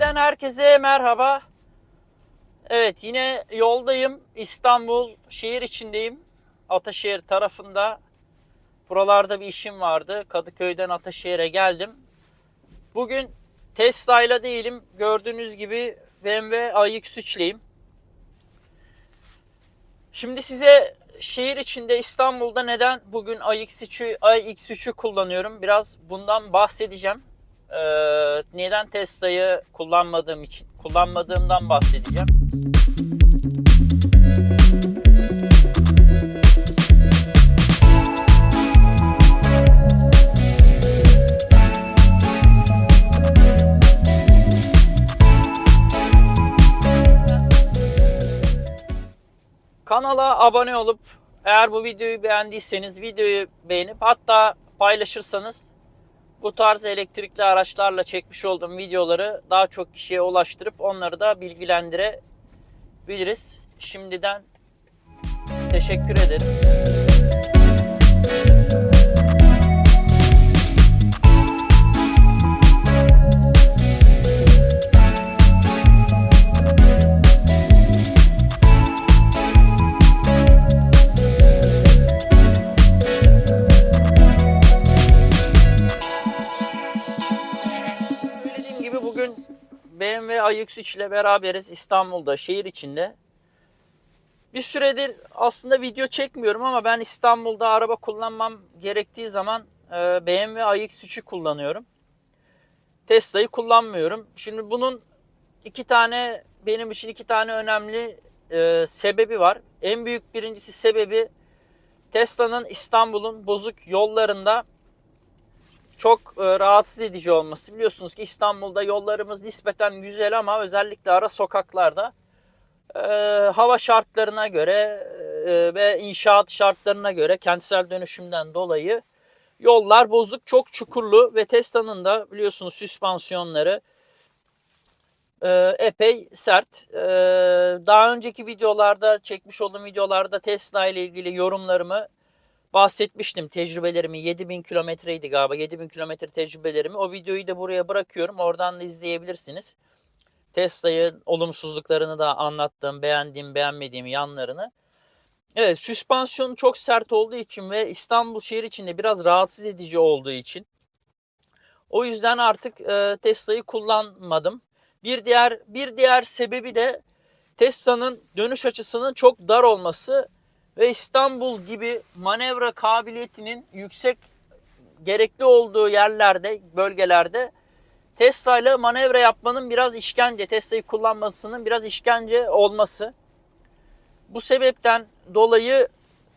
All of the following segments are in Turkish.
TV'den herkese merhaba. Evet yine yoldayım. İstanbul şehir içindeyim. Ataşehir tarafında. Buralarda bir işim vardı. Kadıköy'den Ataşehir'e geldim. Bugün Tesla ile değilim. Gördüğünüz gibi BMW iX3'leyim. Şimdi size şehir içinde İstanbul'da neden bugün iX3'ü iX3'ü kullanıyorum biraz bundan bahsedeceğim. Ee, neden Tesla'yı kullanmadığım için kullanmadığımdan bahsedeceğim. Kanala abone olup eğer bu videoyu beğendiyseniz videoyu beğenip hatta paylaşırsanız bu tarz elektrikli araçlarla çekmiş olduğum videoları daha çok kişiye ulaştırıp onları da bilgilendirebiliriz. Şimdiden teşekkür ederim. AX3 ile beraberiz İstanbul'da şehir içinde. Bir süredir aslında video çekmiyorum ama ben İstanbul'da araba kullanmam gerektiği zaman e, BMW iX3'ü kullanıyorum. Tesla'yı kullanmıyorum. Şimdi bunun iki tane benim için iki tane önemli e, sebebi var. En büyük birincisi sebebi Tesla'nın İstanbul'un bozuk yollarında çok e, rahatsız edici olması. Biliyorsunuz ki İstanbul'da yollarımız nispeten güzel ama özellikle ara sokaklarda e, hava şartlarına göre e, ve inşaat şartlarına göre kentsel dönüşümden dolayı yollar bozuk, çok çukurlu ve Tesla'nın da biliyorsunuz süspansiyonları epey sert. Daha önceki videolarda çekmiş olduğum videolarda Tesla ile ilgili yorumlarımı bahsetmiştim tecrübelerimi 7000 kilometreydi galiba 7000 kilometre tecrübelerimi o videoyu da buraya bırakıyorum oradan da izleyebilirsiniz. Tesla'yı olumsuzluklarını da anlattım beğendiğim beğenmediğim yanlarını. Evet süspansiyonu çok sert olduğu için ve İstanbul şehir içinde biraz rahatsız edici olduğu için o yüzden artık e, Tesla'yı kullanmadım. Bir diğer bir diğer sebebi de Tesla'nın dönüş açısının çok dar olması ve İstanbul gibi manevra kabiliyetinin yüksek gerekli olduğu yerlerde, bölgelerde Tesla ile manevra yapmanın biraz işkence, Tesla'yı kullanmasının biraz işkence olması. Bu sebepten dolayı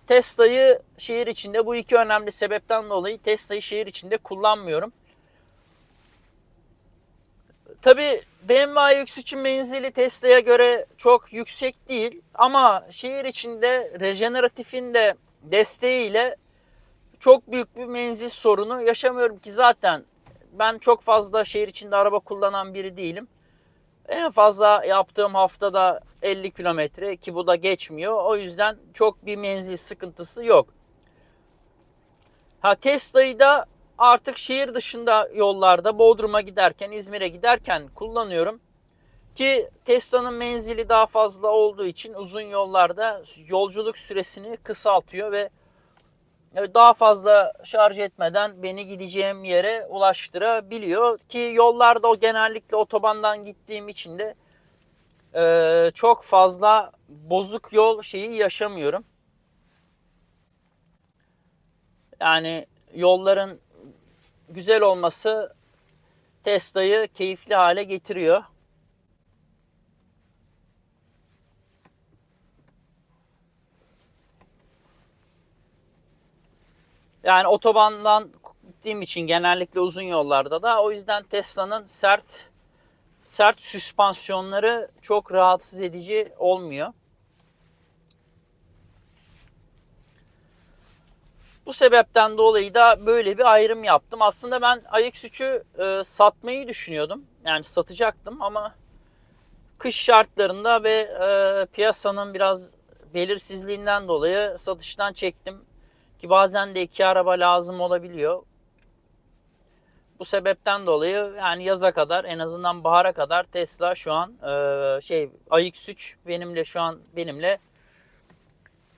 Tesla'yı şehir içinde bu iki önemli sebepten dolayı Tesla'yı şehir içinde kullanmıyorum. Tabi BMW iX3'ün menzili Tesla'ya göre çok yüksek değil ama şehir içinde rejeneratifin de desteğiyle çok büyük bir menzil sorunu yaşamıyorum ki zaten ben çok fazla şehir içinde araba kullanan biri değilim. En fazla yaptığım haftada 50 kilometre ki bu da geçmiyor. O yüzden çok bir menzil sıkıntısı yok. Ha Tesla'yı da artık şehir dışında yollarda Bodrum'a giderken, İzmir'e giderken kullanıyorum. Ki Tesla'nın menzili daha fazla olduğu için uzun yollarda yolculuk süresini kısaltıyor ve daha fazla şarj etmeden beni gideceğim yere ulaştırabiliyor. Ki yollarda o genellikle otobandan gittiğim için de e, çok fazla bozuk yol şeyi yaşamıyorum. Yani yolların güzel olması Tesla'yı keyifli hale getiriyor. Yani otobandan gittiğim için genellikle uzun yollarda da o yüzden Tesla'nın sert sert süspansiyonları çok rahatsız edici olmuyor. Bu sebepten dolayı da böyle bir ayrım yaptım. Aslında ben AX3'ü e, satmayı düşünüyordum. Yani satacaktım ama kış şartlarında ve e, piyasanın biraz belirsizliğinden dolayı satıştan çektim. Ki bazen de iki araba lazım olabiliyor. Bu sebepten dolayı yani yaza kadar en azından bahara kadar Tesla şu an e, şey AX3 benimle şu an benimle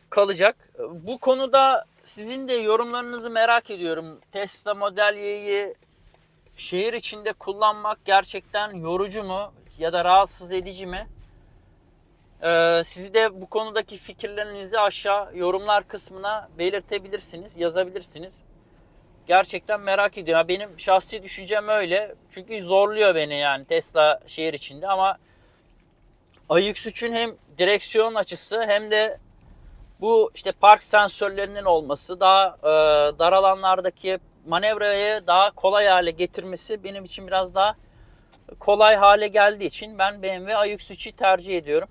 kalacak. Bu konuda sizin de yorumlarınızı merak ediyorum. Tesla Model Y'yi şehir içinde kullanmak gerçekten yorucu mu ya da rahatsız edici mi? Ee, siz de bu konudaki fikirlerinizi aşağı yorumlar kısmına belirtebilirsiniz, yazabilirsiniz. Gerçekten merak ediyorum. Ya Benim şahsi düşüncem öyle. Çünkü zorluyor beni yani Tesla şehir içinde ama iX3'ün hem direksiyon açısı hem de bu işte park sensörlerinin olması daha e, dar alanlardaki manevrayı daha kolay hale getirmesi benim için biraz daha kolay hale geldiği için ben BMW iX3'ü tercih ediyorum.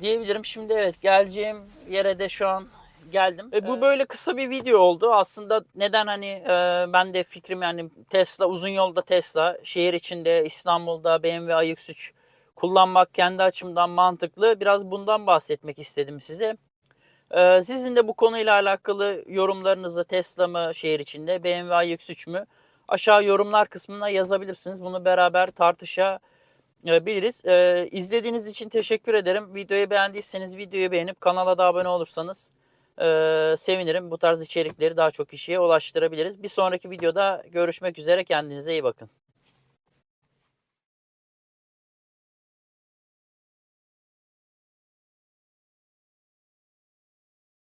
Diyebilirim. Şimdi evet geleceğim yere de şu an geldim. E, bu böyle kısa bir video oldu. Aslında neden hani e, ben de fikrim yani Tesla uzun yolda Tesla şehir içinde İstanbul'da BMW iX3 kullanmak kendi açımdan mantıklı. Biraz bundan bahsetmek istedim size. Ee, sizin de bu konuyla alakalı yorumlarınızı Tesla mı şehir içinde, BMW iX3 mü aşağı yorumlar kısmına yazabilirsiniz. Bunu beraber tartışabiliriz. Ee, izlediğiniz için teşekkür ederim. Videoyu beğendiyseniz videoyu beğenip kanala da abone olursanız e, sevinirim. Bu tarz içerikleri daha çok kişiye ulaştırabiliriz. Bir sonraki videoda görüşmek üzere. Kendinize iyi bakın.